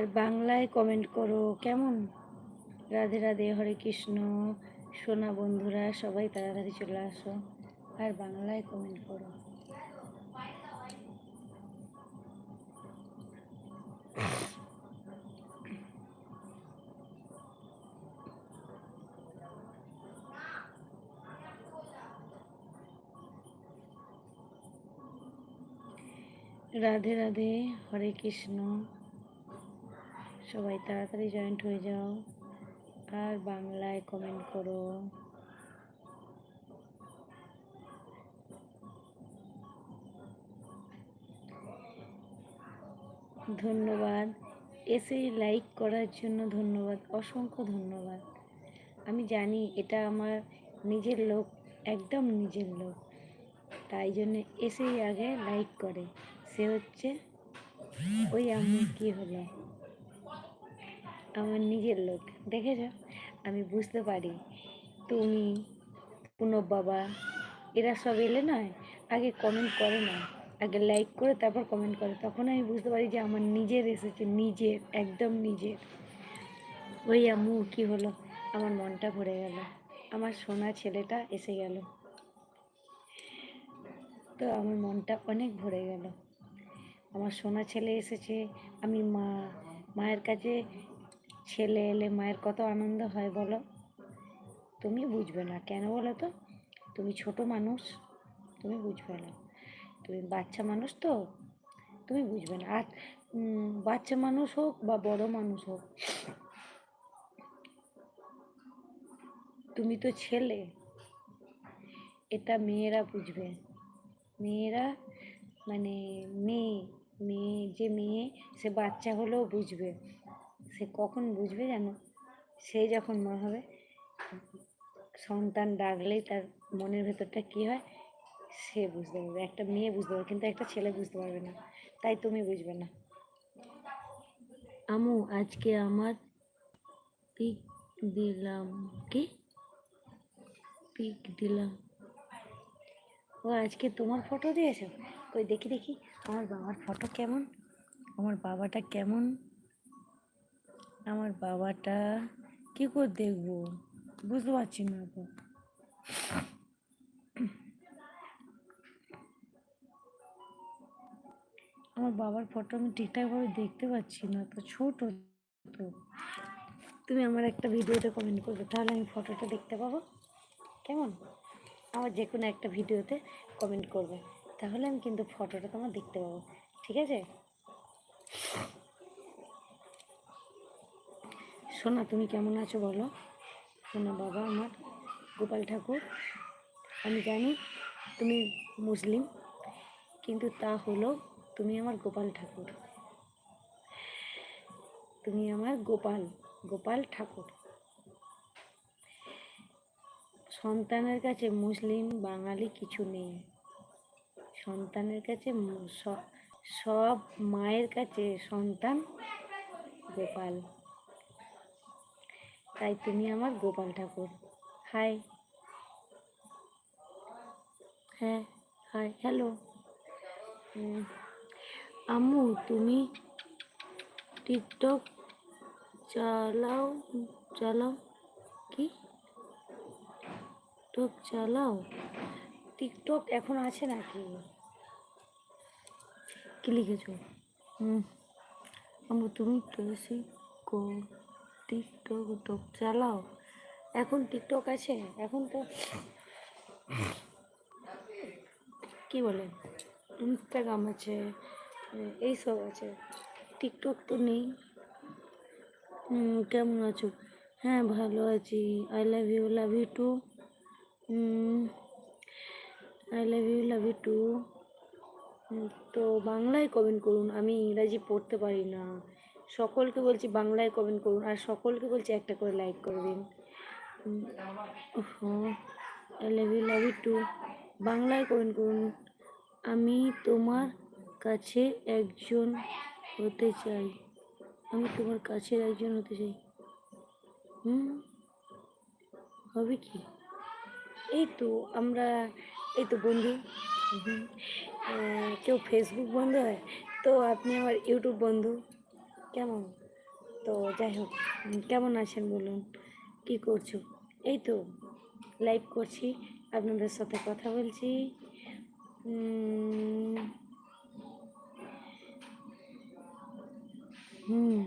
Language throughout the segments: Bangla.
আর বাংলায় কমেন্ট করো, কেমন? রাধে রাধে, হরে কৃষ্ণ। সোনা বন্ধুরা, সবাই তাড়াতাড়ি চলে আসো। আর বাংলায় কমেন্ট করো। রাধে রাধে, হরে কৃষ্ণ। সবাই তাড়াতাড়ি জয়েন্ট হয়ে যাও। আর বাংলায় কমেন্ট করো। ধন্যবাদ। এসে লাইক করার জন্য ধন্যবাদ, অসংখ্য ধন্যবাদ। আমি জানি এটা আমার নিজের লোক, একদম নিজের লোক। তাই জন্য এসেই আগে লাইক করে। সে হচ্ছে ওই আমি কি হলো? আমার নিজের লোক, দেখেছ? আমি বুঝতে পারি। তুমি পুনব বাবা, এরা সব এলে নয়? আগে কমেন্ট করে না আগে লাইক করে তারপর কমেন্ট করে। তখন আমি বুঝতে পারি যে আমার নিজের এসেছে, নিজের, একদম নিজের। ওই আম্মু, কি হলো? আমার মনটা ভরে গেল। আমার সোনা ছেলেটা এসে গেল। তো আমার মনটা অনেক ভরে গেল। আমার সোনা ছেলে এসেছে। আমি মা, মায়ের কাছে ছেলে এলে মায়ের কত আনন্দ হয় বলো? তুমি বুঝবে না। কেন বলো তো? তুমি ছোট মানুষ, তুমি বুঝবে না। তুমি বাচ্চা মানুষ তো, তুমি বুঝবে না। আর বাচ্চা মানুষ হোক বা বড় মানুষ হোক, তুমি তো ছেলে। এটা মেয়েরা বুঝবে। মেয়েরা মানে মেয়ে মেয়ে, যে মেয়ে, সে বাচ্চা হলেও বুঝবে। সে কখন বুঝবে জানো সে যখন মা হবে সন্তান ডাকলেই তার মনের ভেতরটা কী হয়? সে বুঝতে পারবে একটা মেয়ে বুঝতে পারবে কিন্তু একটা ছেলে বুঝতে পারবে না। তাই তুমি বুঝবে না। আমু আজকে আমার পিক দিলাম। কি? পিক দিলাম। ও আজকে তোমার ফটো দিয়েছ? কই দেখি দেখি। আমার বাবার ফটো কেমন? আমার বাবাটা কেমন? আমার বাবাটা কি করে দেখব? বুঝতে পারছি না তো। আমার বাবার ফটো আমি ঠিকঠাকভাবে দেখতে পাচ্ছি না, তো ছোট তো। তুমি আমার একটা ভিডিওতে কমেন্ট করবে, তাহলে আমি ফটোটা দেখতে পাবো। কেমন? আমার যে কোনো একটা ভিডিওতে কমেন্ট করবে, তাহলে আমি কিন্তু ফটোটা তোমার দেখতে পাবো, ঠিক আছে? সোনা, তুমি কেমন আছো বলো? সোনা বাবা আমার, গোপাল ঠাকুর, আমি জানি তুমি মুসলিম, কিন্তু তা হলো তুমি আমার গোপাল ঠাকুর। তুমি আমার গোপাল গোপাল ঠাকুর। সন্তানের কাছে মুসলিম বাঙালি কিছু নেই। সন্তানের কাছে সব মায়ের কাছে সন্তান গোপাল। তাই তুমি আমার গোপাল ঠাকুর। হাই। হ্যাঁ হাই, হ্যালো। আম্মু, তুমি টিকটক চালাও চালাও কি? টিকটক চালাও? টিকটক এখন আছে নাকি? কি লিখেছো? হুম আম্মু, তুমি বেশি কো টিকটক টক চালাও। এখন টিকটক আছে? এখন তো কি বলে? ইনস্টাগ্রাম আছে এইসব আছে। টিকটক তো নেই। কেমন আছো? হ্যাঁ ভালো আছি। I love you love you too I love you love you too তো বাংলায় কমেন্ট করুন। আমি ইংরাজি পড়তে পারি না। সকলকে বলছি বাংলায় কমেন্ট করুন, আর সকলকে বলছি একটা করে লাইক করে দিন। Love you love you too বাংলায় কমেন্ট করুন। আমি তোমার কাছে একজন হতে চাই। আমি তোমার কাছে একজন হতে চাই। হুম? হবে কি? এই তো আমরা, এই তো বন্ধু। কেউ ফেসবুক বন্ধু হয়? তো আপনি আমার ইউটিউব বন্ধু। কেমন? তো যাই হোক, কেমন আছেন বলুন? কি করছ? এই তো লাইভ করছি, আপনাদের সাথে কথা বলছি। হুম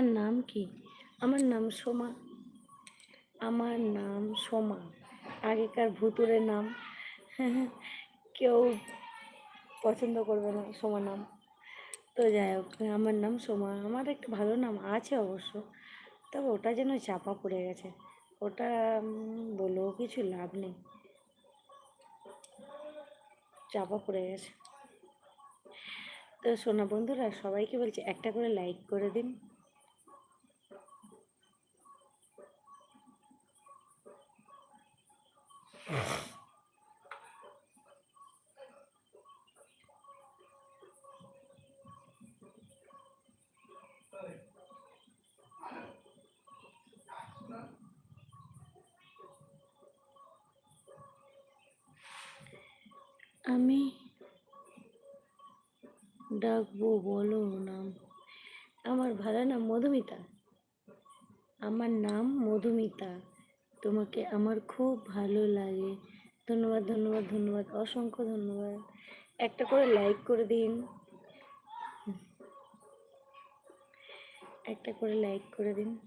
তোমার নাম কি? আমার নাম সোমা। আমার নাম সোমা। আগেকার ভুতুরের নাম। কেউ পছন্দ করবে না সোমা নাম। তো যাই হোক, আমার নাম সোমা। আমার একটা ভালো নাম আছে অবশ্য। তবে ওটা যেন চাপা পড়ে গেছে। ওটা বলেও কিছু লাভ নেই। চাপা পড়ে গেছে। তো সোনা বন্ধুরা, সবাইকে বলছি একটা করে লাইক করে দিন। আমি ডাকবো, বলো নাম। আমার ভালো নাম মধুমিতা। আমার নাম মধুমিতা। তোমাকে আমার খুব ভালো লাগে। ধন্যবাদ ধন্যবাদ ধন্যবাদ, অসংখ্য ধন্যবাদ। একটা করে লাইক করে দিন। একটা করে লাইক করে দিন।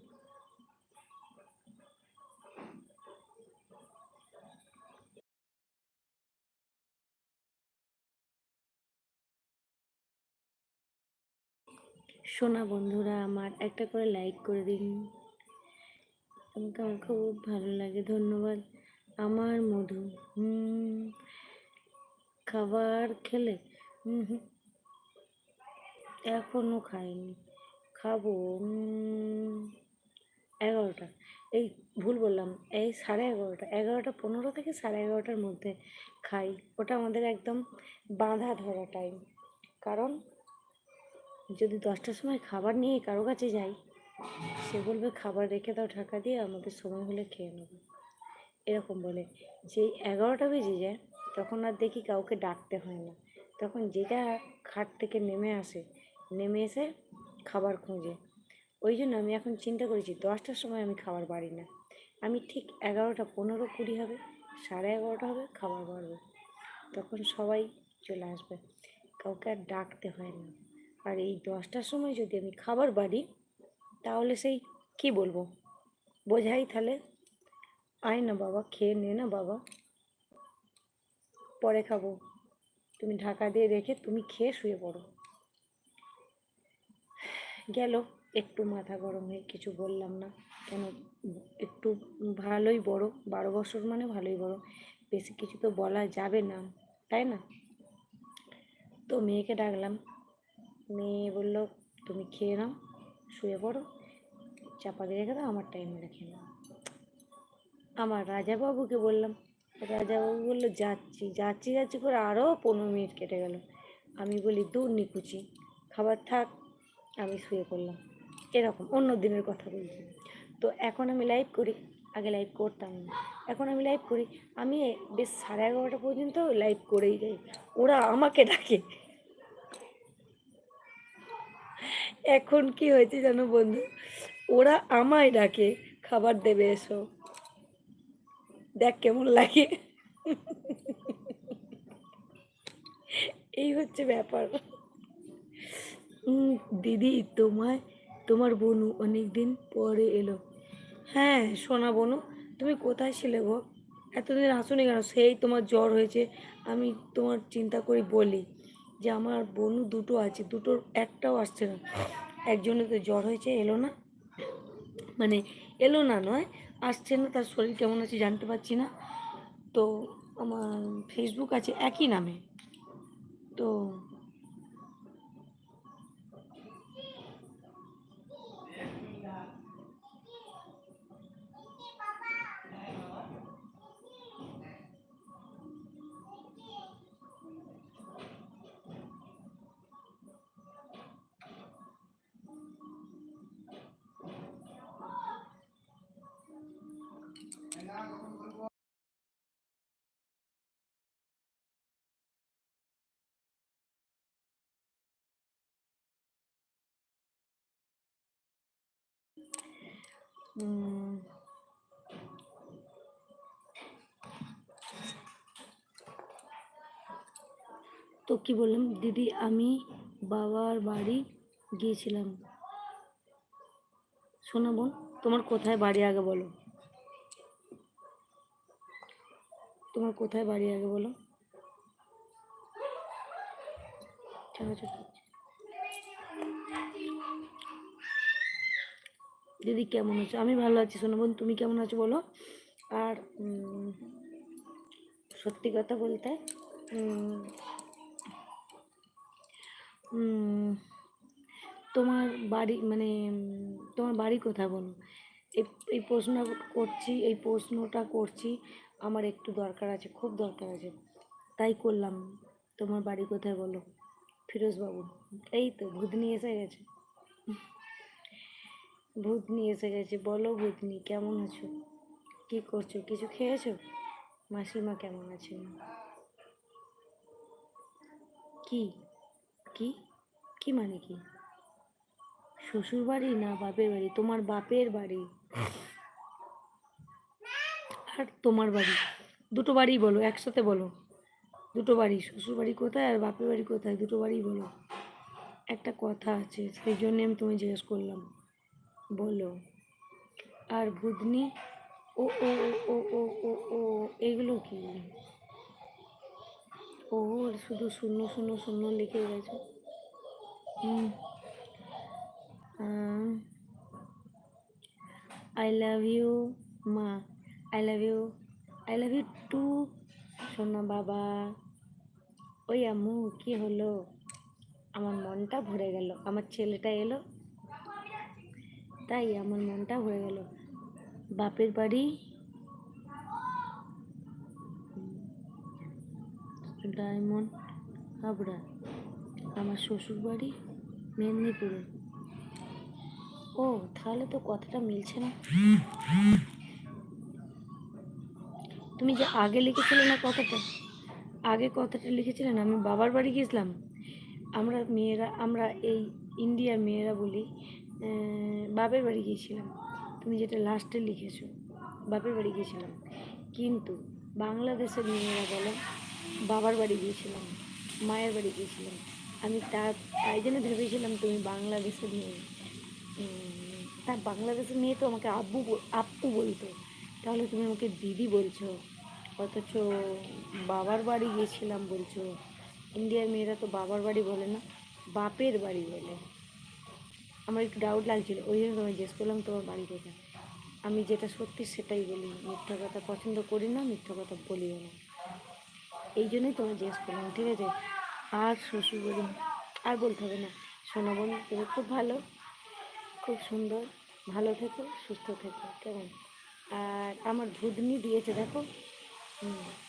সোনা বন্ধুরা, আমার একটা করে লাইক করে দিন। আমাকে আমার খুব ভালো লাগে, ধন্যবাদ। আমার মধু, হুম, খাবার খেলে, হুম হুম, এখনও খাইনি। খাব এগারোটা। এই ভুল বললাম, এই সাড়ে এগারোটা এগারোটা পনেরো থেকে সাড়ে এগারোটার মধ্যে খাই। ওটা আমাদের একদম বাঁধা ধরা টাইম কারণ যদি দশটার সময় খাবার নিয়ে কারও কাছে যাই, সে বলবে, খাবার রেখে দাও ঢাকা দিয়ে, আমাদের সময় হলে খেয়ে নেব। এরকম বলে। যেই এগারোটা বেজে যায়, তখন আর দেখি কাউকে ডাকতে হয় না। তখন যেটা খাট থেকে নেমে আসে, নেমে এসে খাবার খোঁজে। ওই জন্য আমি এখন চিন্তা করেছি, দশটার সময় আমি খাবার বাড়ি না। আমি ঠিক এগারোটা পনেরো কুড়ি হবে, সাড়ে এগারোটা হবে খাবার বাড়বে। তখন সবাই চলে আসবে। কাউকে আর ডাকতে হয় না। আর এই দশটার সময় যদি আমি খাবার বাড়ি, তাহলে সেই কি বলব? বোঝাই তাহলে। আয় না বাবা, খেয়ে নে না বাবা। পরে খাব। তুমি ঢাকা দিয়ে রেখে তুমি খেয়ে শুয়ে পড়ো। গেল। একটু মাথা গরম হয়ে কিছু বললাম না। কেন? একটু ভালোই বড়। বারো বছর মানে ভালোই বড়। বেশি কিছু তো বলা যাবে না। তাই না? তো মেয়েকে ডাকলাম। মেয়ে বলল, তুমি খেয়ে নাও, শুয়ে পড়ো চাপা দিয়ে রেখে দাও, আমার টাইমে রেখে নাও আমার রাজাবাবুকে বললাম, রাজাবাবু বলল, যাচ্ছি। যাচ্ছি যাচ্ছি করে আরও পনেরো মিনিট কেটে গেল। আমি বলি, দূর নিকুচি, খাবার থাক। আমি শুয়ে পড়লাম। এরকম, অন্য দিনের কথা বলছি। তো এখন আমি লাইভ করি, আগে লাইভ করতাম না। এখন আমি লাইভ করি, আমি বেশ সাড়ে এগারোটা পর্যন্ত লাইভ করেই যাই। ওরা আমাকে ডাকে। এখন কি হয়েছে জানো বন্ধু? ওরা আমায় ডাকে, খাবার দেবে, এসো। দেখ কেমন লাগে। এই হচ্ছে ব্যাপার। দিদি, তোমায়, তোমার বনু অনেক দিন পরে এলো। হ্যাঁ সোনা বনু, তুমি কোথায় ছিলে গো? এতদিন আসুনি কেন? সেই তোমার জ্বর হয়েছে, আমি তোমার চিন্তা করি বলি। যে আমার বনু দুটো আছে, দুটোর একটাও আসছে না। একজনের তো জ্বর হয়েছে, এলো না। মানে এলো না নয়, আসছে না, তার শরীর কেমন আছে জানতে পারছি না। তো আমার ফেসবুক আছে একই নামে। তো তো কি বললাম? দিদি, আমি বাবার বাড়ি গিয়েছিলাম। শোনা বোন, তোমার কোথায় বাড়ি আগে বলো। তোমার কোথায় বাড়ি আগে বলো? দিদি কেমন আছো? আমি ভালো আছি শোনো বোন তুমি কেমন আছো বলো? আর সত্যি কথা বলতে তোমার বাড়ি মানে তোমার বাড়ি কোথায় বলো? এই এই প্রশ্ন করছি, এই প্রশ্নটা করছি আমার একটু দরকার আছে, খুব দরকার আছে। তাই করলাম। তোমার বাড়ি কোথায় বলো? ফিরোজবাবু। এই তো, ভূতনি এসে গেছে। ভূতনি এসে গেছে। বলো ভূতনি, কেমন আছো? কি করছ? কিছু খেয়েছো? মাসিমা কেমন আছেন? কি? কি? কি মানে কি? শ্বশুর বাড়ি না বাপের বাড়ি? তোমার বাপের বাড়ি? আর তোমার বাড়ি? দুটো বাড়ি বলো, একসাথে বলো। দুটো বাড়ি, শ্বশুর বাড়ি কোথায় আর বাপের বাড়ি কোথায়? দুটো বাড়ি বলো। একটা কথা আছে, সেই জন্য আমি তুমি জিজ্ঞেস করলাম। বলো। আর বুধনি ও ও ও ও ও ও এগুলো কি? ও শুধু শূন্য শূন্য শূন্য লিখে গেছে। হুম। আই লাভ ইউ মা। I love you I love you too সোনা বাবা। ওই আম্মু, কি হলো? আমার মনটা ভরে গেল। আমার ছেলেটা এলো। তাই আমার মনটা ভরে গেল। বাপের বাড়ি। ডায়মন্ড হাবড়া। আমার শ্বশুর বাড়ি মেদিনীপুরে। ও, তাহলে তো কথাটা মিলছে না। তুমি যে আগে লিখেছিলে না কথাটা? আগে কথাটা লিখেছিলে না? আমি বাবার বাড়ি গেছিলাম আমরা মেয়েরা, আমরা এই ইন্ডিয়ার মেয়েরা বলি বাপের বাড়ি গিয়েছিলাম। তুমি যেটা লাস্টে লিখেছো, বাপের বাড়ি গিয়েছিলাম। কিন্তু বাংলাদেশের মেয়েরা বলে, বাবার বাড়ি গিয়েছিলাম, মায়ের বাড়ি গিয়েছিলাম। আমি তার, তাই জন্য ভেবেছিলাম তুমি বাংলাদেশের মেয়ে। তা বাংলাদেশের মেয়ে তো আমাকে আব্বু আপ্পু বলতো। তাহলে তুমি আমাকে দিদি বলছো। অথচ বাবার বাড়ি গিয়েছিলাম বলছো। ইন্ডিয়ার মেয়েরা তো বাবার বাড়ি বলে না, বাপের বাড়ি বলে। আমার একটু ডাউট লাগছিল, ওই জন্য তোমায় জিজ্ঞেস করলাম, তোমার বাড়ি কোথায়? আমি যেটা সত্যি সেটাই বলি, মিথ্যা কথা পছন্দ করি না, মিথ্যা কথা বলিও না। এই জন্যই তোমায় জিজ্ঞেস করলাম, ঠিক আছে? আর শ্বশুর বাড়ি আর বলতে হবে না। সোনা তুমি খুব ভালো, খুব সুন্দর। ভালো থেকো, সুস্থ থেকো, কেমন? আর আমার ভুদনি দিয়েছে, দেখো হুম